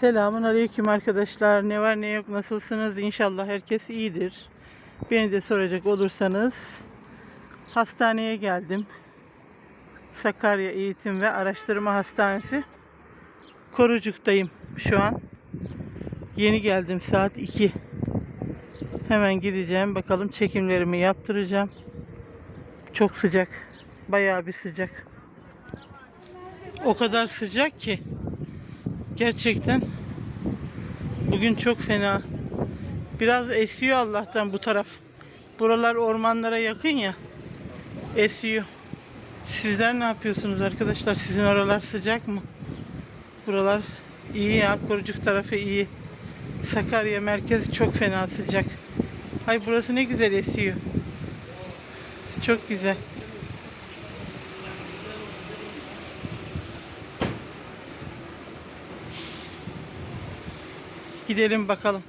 Selamun aleyküm arkadaşlar. Ne var ne yok nasılsınız? İnşallah herkes iyidir. Beni de soracak olursanız hastaneye geldim. Sakarya Eğitim ve Araştırma Hastanesi. Korucuk'tayım şu an. Yeni geldim saat 2. Hemen gideceğim. Bakalım çekimlerimi yaptıracağım. Çok sıcak. Bayağı bir sıcak. O kadar sıcak ki Gerçekten bugün çok fena. Biraz esiyor Allah'tan bu taraf. Buralar ormanlara yakın ya. Esiyor. Sizler ne yapıyorsunuz arkadaşlar? Sizin oralar sıcak mı? Buralar iyi ya. Korucuk tarafı iyi. Sakarya merkez çok fena sıcak. Hay burası ne güzel esiyor. Çok güzel. Gidelim bakalım.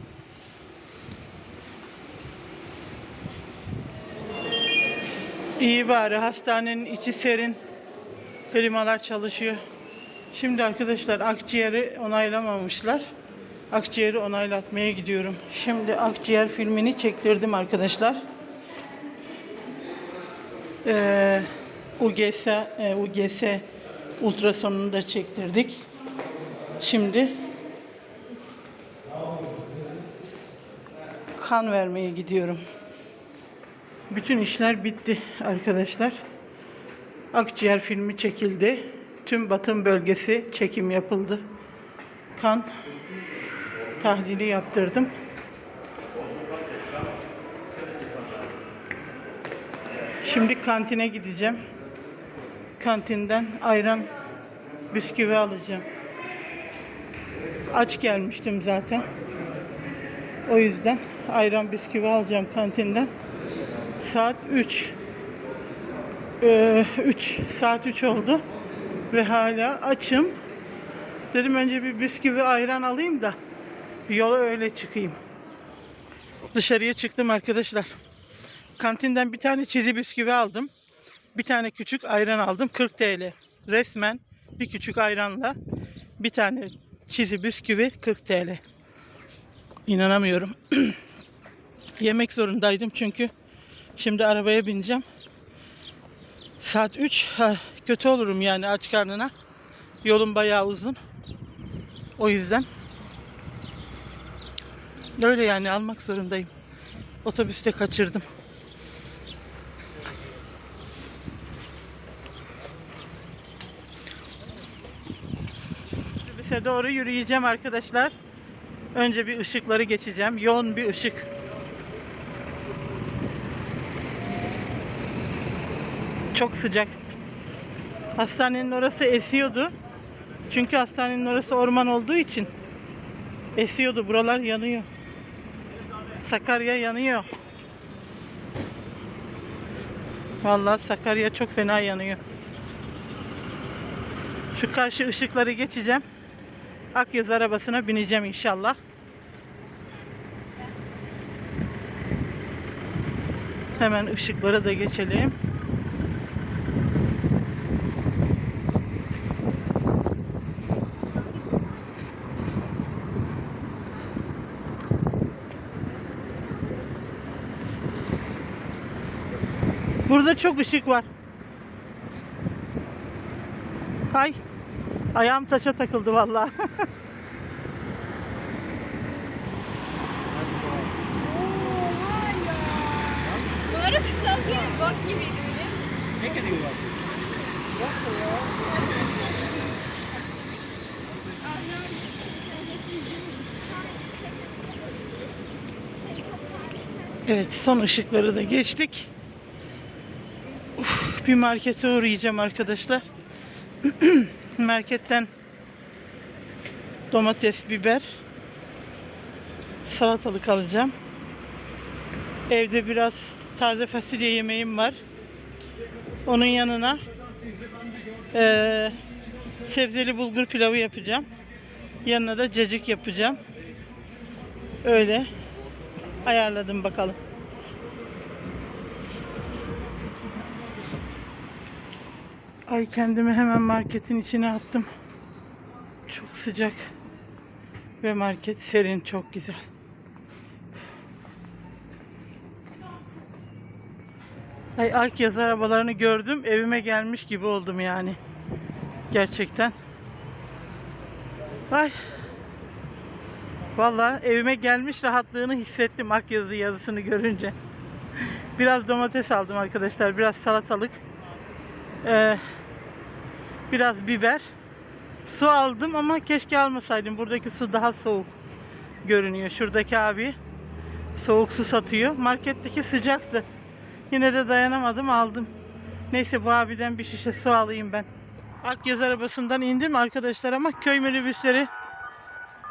İyi bari hastanenin içi serin. Klimalar çalışıyor. Şimdi arkadaşlar akciğeri onaylamamışlar. Akciğeri onaylatmaya gidiyorum. Şimdi akciğer filmini çektirdim arkadaşlar. Ee, UGS, e, UGS ultrasonunu da çektirdik. Şimdi kan vermeye gidiyorum. Bütün işler bitti arkadaşlar. Akciğer filmi çekildi. Tüm batın bölgesi çekim yapıldı. Kan tahlili yaptırdım. Şimdi kantine gideceğim. Kantinden ayran bisküvi alacağım. Aç gelmiştim zaten. O yüzden ayran bisküvi alacağım kantinden. Saat 3. Ee, 3 saat 3 oldu ve hala açım. Dedim önce bir bisküvi ayran alayım da yola öyle çıkayım. Dışarıya çıktım arkadaşlar. Kantinden bir tane çizi bisküvi aldım. Bir tane küçük ayran aldım 40 TL. Resmen bir küçük ayranla bir tane çizi bisküvi 40 TL. İnanamıyorum. Yemek zorundaydım çünkü şimdi arabaya bineceğim. Saat 3 ha, kötü olurum yani aç karnına. Yolum bayağı uzun. O yüzden öyle yani almak zorundayım. Otobüste kaçırdım. Otobüse doğru yürüyeceğim arkadaşlar. Önce bir ışıkları geçeceğim. Yoğun bir ışık. Çok sıcak. Hastanenin orası esiyordu. Çünkü hastanenin orası orman olduğu için esiyordu. Buralar yanıyor. Sakarya yanıyor. Vallahi Sakarya çok fena yanıyor. Şu karşı ışıkları geçeceğim. Akyaz arabasına bineceğim inşallah. Hemen ışıkları da geçelim. Burada çok ışık var. Ay. Ayağım taşa takıldı var? Evet son ışıkları da geçtik. Uf, bir markete uğrayacağım arkadaşlar. Marketten domates, biber, salatalık alacağım. Evde biraz taze fasulye yemeğim var. Onun yanına eee, sebzeli bulgur pilavı yapacağım. Yanına da cacık yapacağım. Öyle ayarladım bakalım. Ay kendimi hemen marketin içine attım. Çok sıcak. Ve market serin çok güzel. Ay Akyaz arabalarını gördüm. Evime gelmiş gibi oldum yani. Gerçekten. Ay. Vallahi evime gelmiş rahatlığını hissettim Akyazı yazısını görünce. Biraz domates aldım arkadaşlar. Biraz salatalık. Ee, biraz biber. Su aldım ama keşke almasaydım. Buradaki su daha soğuk görünüyor. Şuradaki abi soğuk su satıyor. Marketteki sıcaktı. Yine de dayanamadım aldım. Neyse bu abiden bir şişe su alayım ben. Akyaz arabasından indim arkadaşlar ama köy minibüsleri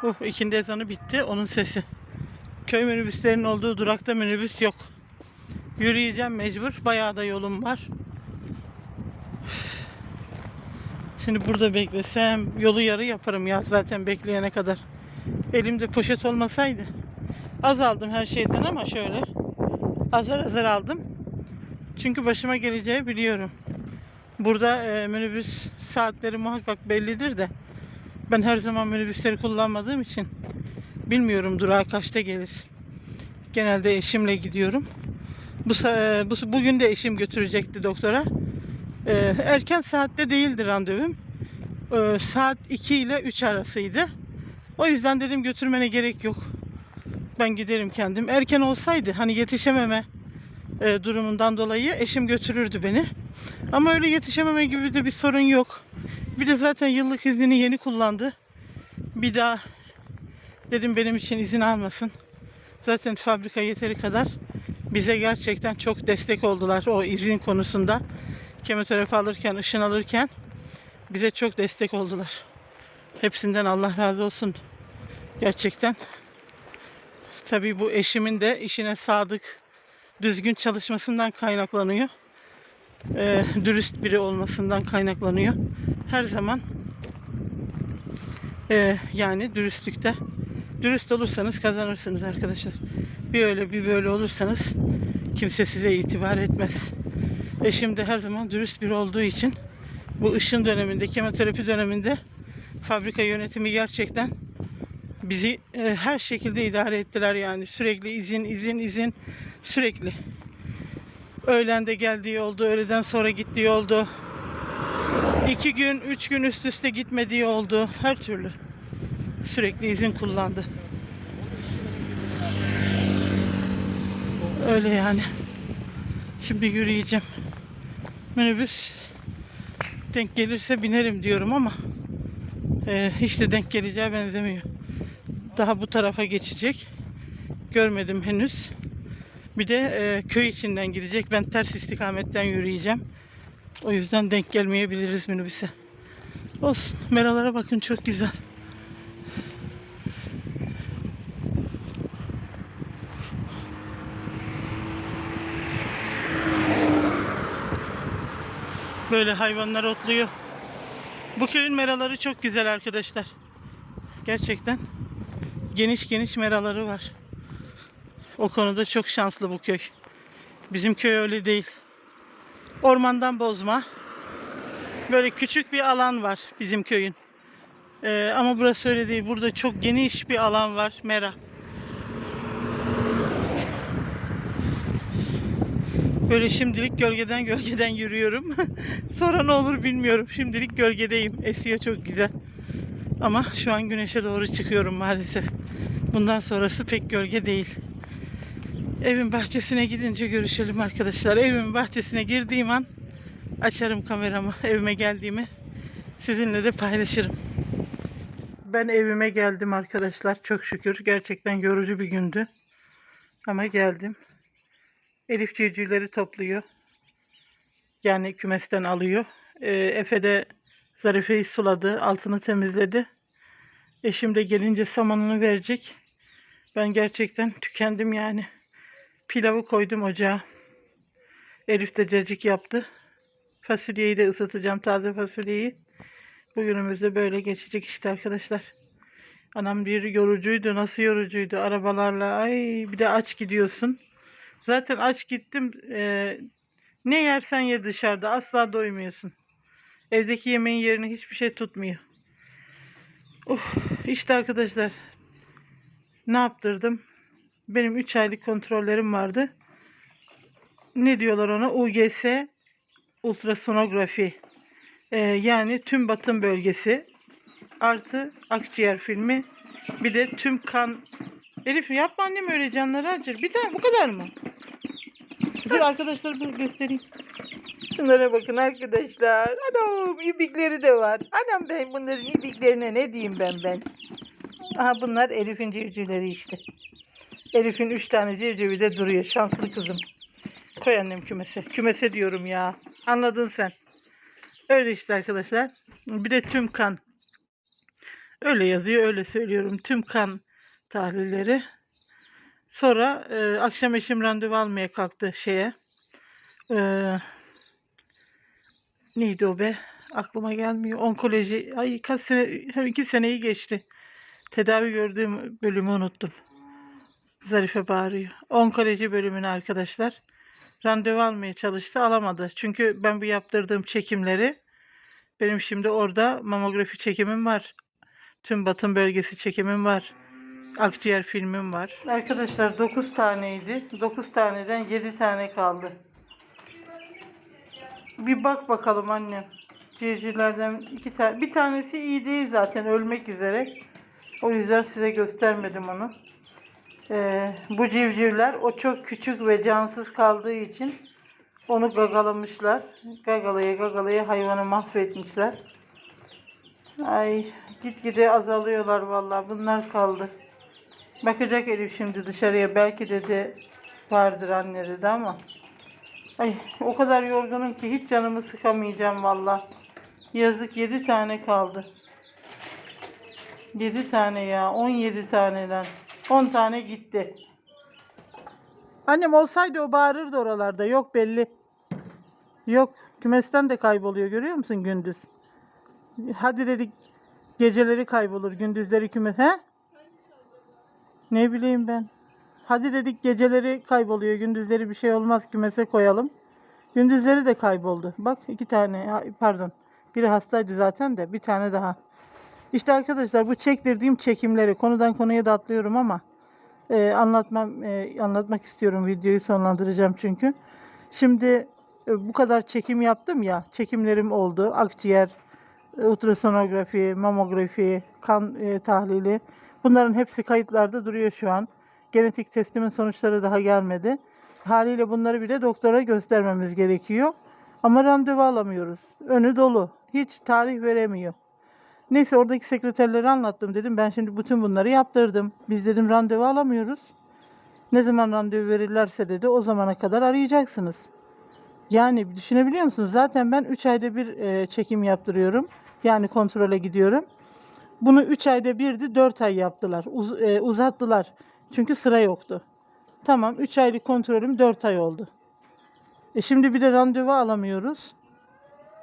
Uh, ikindi ezanı bitti. Onun sesi. Köy minibüslerinin olduğu durakta minibüs yok. Yürüyeceğim mecbur. Bayağı da yolum var. Şimdi burada beklesem yolu yarı yaparım ya zaten bekleyene kadar. Elimde poşet olmasaydı. Az aldım her şeyden ama şöyle. Azar azar aldım. Çünkü başıma geleceği biliyorum. Burada e, minibüs saatleri muhakkak bellidir de. Ben her zaman minibüsleri kullanmadığım için bilmiyorum durağa kaçta gelir. Genelde eşimle gidiyorum. Bu, e, bu bugün de eşim götürecekti doktora. E, erken saatte değildi randevum. E, saat 2 ile 3 arasıydı. O yüzden dedim götürmene gerek yok. Ben giderim kendim. Erken olsaydı hani yetişememe e, durumundan dolayı eşim götürürdü beni. Ama öyle yetişememe gibi de bir sorun yok. Bir de zaten yıllık iznini yeni kullandı. Bir daha dedim benim için izin almasın. Zaten fabrika yeteri kadar bize gerçekten çok destek oldular o izin konusunda. Kemoterapi alırken, ışın alırken bize çok destek oldular. Hepsinden Allah razı olsun. Gerçekten. Tabii bu eşimin de işine sadık, düzgün çalışmasından kaynaklanıyor. Ee, dürüst biri olmasından kaynaklanıyor. Her zaman ee, yani dürüstlükte dürüst olursanız kazanırsınız arkadaşlar. Bir öyle bir böyle olursanız kimse size itibar etmez. Eşim de her zaman dürüst biri olduğu için bu ışın döneminde, kemoterapi döneminde fabrika yönetimi gerçekten bizi e, her şekilde idare ettiler yani sürekli izin izin izin sürekli. Öğlen de geldiği oldu, öğleden sonra gittiği oldu. İki gün, üç gün üst üste gitmediği oldu. Her türlü. Sürekli izin kullandı. Öyle yani. Şimdi yürüyeceğim. Minibüs denk gelirse binerim diyorum ama e, hiç de denk geleceğe benzemiyor. Daha bu tarafa geçecek. Görmedim henüz. Bir de e, köy içinden gidecek. Ben ters istikametten yürüyeceğim. O yüzden denk gelmeyebiliriz minibüse. Olsun. Meralara bakın çok güzel. Böyle hayvanlar otluyor. Bu köyün meraları çok güzel arkadaşlar. Gerçekten geniş geniş meraları var. O konuda çok şanslı bu köy. Bizim köy öyle değil. Ormandan bozma. Böyle küçük bir alan var bizim köyün. Ee, ama burası öyle değil. Burada çok geniş bir alan var. Mera. Böyle şimdilik gölgeden gölgeden yürüyorum. Sonra ne olur bilmiyorum. Şimdilik gölgedeyim. Esiyor çok güzel. Ama şu an güneşe doğru çıkıyorum maalesef. Bundan sonrası pek gölge değil. Evin bahçesine gidince görüşelim arkadaşlar. Evimin bahçesine girdiğim an açarım kameramı. Evime geldiğimi sizinle de paylaşırım. Ben evime geldim arkadaşlar. Çok şükür. Gerçekten yorucu bir gündü. Ama geldim. Elif civcivleri topluyor. Yani kümesten alıyor. Ee, Efe de Zarife'yi suladı. Altını temizledi. Eşim de gelince samanını verecek. Ben gerçekten tükendim yani. Pilavı koydum ocağa. Elif de cacık yaptı. Fasulyeyi de ısıtacağım. Taze fasulyeyi. Bugünümüz de böyle geçecek işte arkadaşlar. Anam bir yorucuydu. Nasıl yorucuydu? Arabalarla. Ay bir de aç gidiyorsun. Zaten aç gittim. Ee, ne yersen ye dışarıda. Asla doymuyorsun. Evdeki yemeğin yerini hiçbir şey tutmuyor. Of, işte arkadaşlar ne yaptırdım? Benim 3 aylık kontrollerim vardı. Ne diyorlar ona? UGS ultrasonografi. Ee, yani tüm batın bölgesi artı akciğer filmi bir de tüm kan Elif yapma annem öyle canları acır. Bir tane bu kadar mı? Dur arkadaşlar dur göstereyim. Şunlara bakın arkadaşlar. Anam ibikleri de var. Anam ben bunların ibiklerine ne diyeyim ben ben. Aha bunlar Elif'in civcivleri işte. Elif'in üç tane civcivi de duruyor. Şanslı kızım. Koy annem kümese. Kümese diyorum ya. Anladın sen. Öyle işte arkadaşlar. Bir de tüm kan. Öyle yazıyor, öyle söylüyorum. Tüm kan tahlilleri. Sonra e, akşam eşim randevu almaya kalktı şeye. E, neydi o be? Aklıma gelmiyor. Onkoloji. Ay kaç sene, hem iki seneyi geçti. Tedavi gördüğüm bölümü unuttum. Zarife bağırıyor. Onkoloji bölümüne arkadaşlar. Randevu almaya çalıştı. Alamadı. Çünkü ben bu yaptırdığım çekimleri benim şimdi orada mamografi çekimim var. Tüm batın bölgesi çekimim var. Akciğer filmim var. Arkadaşlar 9 taneydi. 9 taneden 7 tane kaldı. Bir bak bakalım annem. Civcivlerden iki tane. Bir tanesi iyi değil zaten ölmek üzere. O yüzden size göstermedim onu. Ee, bu civcivler o çok küçük ve cansız kaldığı için onu gagalamışlar. Gagalaya gagalaya hayvanı mahvetmişler. Ay gitgide azalıyorlar vallahi. Bunlar kaldı. Bakacak Elif şimdi dışarıya. Belki dedi vardır anne dedi ama. Ay o kadar yorgunum ki hiç canımı sıkamayacağım vallahi. Yazık 7 tane kaldı. 7 tane ya. 17 taneden. 10 tane gitti. Annem olsaydı o bağırırdı oralarda. Yok belli. Yok. Kümesten de kayboluyor. Görüyor musun gündüz? Hadi dedik geceleri kaybolur. Gündüzleri kümes. He? Ne bileyim ben. Hadi dedik geceleri kayboluyor. Gündüzleri bir şey olmaz. Kümese koyalım. Gündüzleri de kayboldu. Bak iki tane. Pardon. Biri hastaydı zaten de. Bir tane daha. İşte arkadaşlar bu çektirdiğim çekimleri konudan konuya da atlıyorum ama e, anlatmam e, anlatmak istiyorum videoyu sonlandıracağım çünkü. Şimdi e, bu kadar çekim yaptım ya çekimlerim oldu. Akciğer, e, ultrasonografi, mamografi, kan e, tahlili. Bunların hepsi kayıtlarda duruyor şu an. Genetik testimin sonuçları daha gelmedi. Haliyle bunları bile doktora göstermemiz gerekiyor. Ama randevu alamıyoruz. Önü dolu. Hiç tarih veremiyor. Neyse oradaki sekreterleri anlattım dedim. Ben şimdi bütün bunları yaptırdım. Biz dedim randevu alamıyoruz. Ne zaman randevu verirlerse dedi o zamana kadar arayacaksınız. Yani düşünebiliyor musunuz? Zaten ben 3 ayda bir e, çekim yaptırıyorum. Yani kontrole gidiyorum. Bunu 3 ayda birdi 4 ay yaptılar. Uz- e, uzattılar. Çünkü sıra yoktu. Tamam 3 aylık kontrolüm 4 ay oldu. E şimdi bir de randevu alamıyoruz.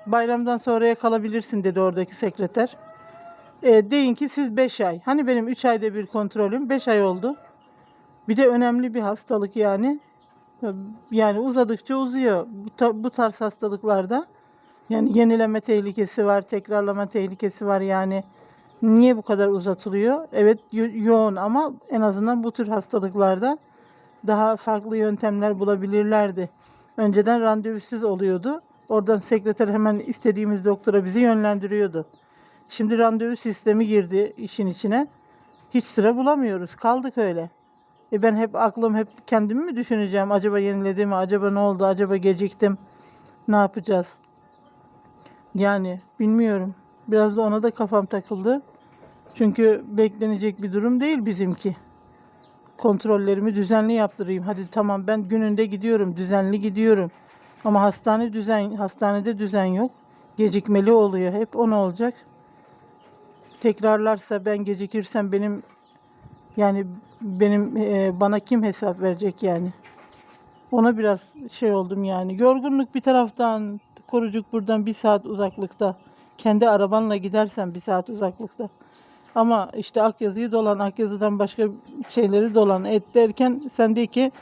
Bayramdan sonraya kalabilirsin dedi oradaki sekreter. E, deyin ki siz 5 ay. Hani benim 3 ayda bir kontrolüm 5 ay oldu. Bir de önemli bir hastalık yani. Yani uzadıkça uzuyor. Bu, bu tarz hastalıklarda yani yenileme tehlikesi var, tekrarlama tehlikesi var yani. Niye bu kadar uzatılıyor? Evet yo- yoğun ama en azından bu tür hastalıklarda daha farklı yöntemler bulabilirlerdi. Önceden randevusuz oluyordu. Oradan sekreter hemen istediğimiz doktora bizi yönlendiriyordu. Şimdi randevu sistemi girdi işin içine. Hiç sıra bulamıyoruz. Kaldık öyle. E ben hep aklım hep kendimi mi düşüneceğim? Acaba yeniledim mi? Acaba ne oldu? Acaba geciktim? Ne yapacağız? Yani bilmiyorum. Biraz da ona da kafam takıldı. Çünkü beklenecek bir durum değil bizimki. Kontrollerimi düzenli yaptırayım. Hadi tamam ben gününde gidiyorum, düzenli gidiyorum. Ama hastane düzen hastanede düzen yok. Gecikmeli oluyor. Hep o ne olacak? Tekrarlarsa ben gecikirsem benim yani benim e, bana kim hesap verecek yani? Ona biraz şey oldum yani. Yorgunluk bir taraftan, korucuk buradan bir saat uzaklıkta. Kendi arabanla gidersen bir saat uzaklıkta. Ama işte Akyazı'yı dolan, Akyazı'dan başka şeyleri dolan et derken sendeki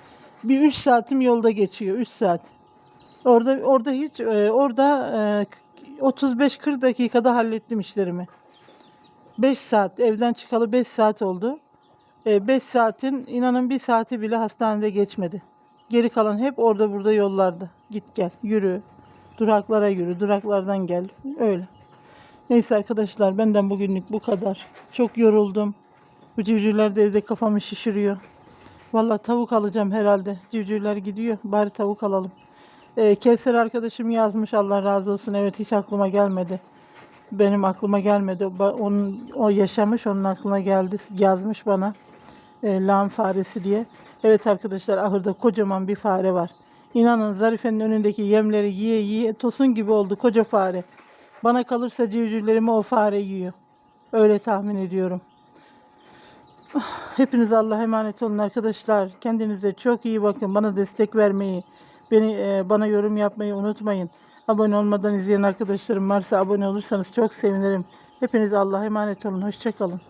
bir 3 saatim yolda geçiyor. 3 saat. Orada orada hiç e, orada e, 35-40 dakikada hallettim işlerimi. 5 saat evden çıkalı 5 saat oldu. 5 saatin inanın bir saati bile hastanede geçmedi. Geri kalan hep orada burada yollarda. Git gel, yürü. Duraklara yürü, duraklardan gel. Öyle. Neyse arkadaşlar benden bugünlük bu kadar. Çok yoruldum. Bu civcivler de evde kafamı şişiriyor. Vallahi tavuk alacağım herhalde. Civcivler gidiyor. Bari tavuk alalım. Ee, Kevser arkadaşım yazmış Allah razı olsun. Evet hiç aklıma gelmedi. Benim aklıma gelmedi. Onun, o yaşamış onun aklına geldi. Yazmış bana. E, lağım faresi diye. Evet arkadaşlar ahırda kocaman bir fare var. İnanın Zarife'nin önündeki yemleri yiye yiye tosun gibi oldu koca fare. Bana kalırsa civcivlerimi o fare yiyor. Öyle tahmin ediyorum. Hepiniz Allah'a emanet olun arkadaşlar. Kendinize çok iyi bakın. Bana destek vermeyi, beni e, bana yorum yapmayı unutmayın. Abone olmadan izleyen arkadaşlarım varsa abone olursanız çok sevinirim. Hepiniz Allah'a emanet olun. Hoşçakalın.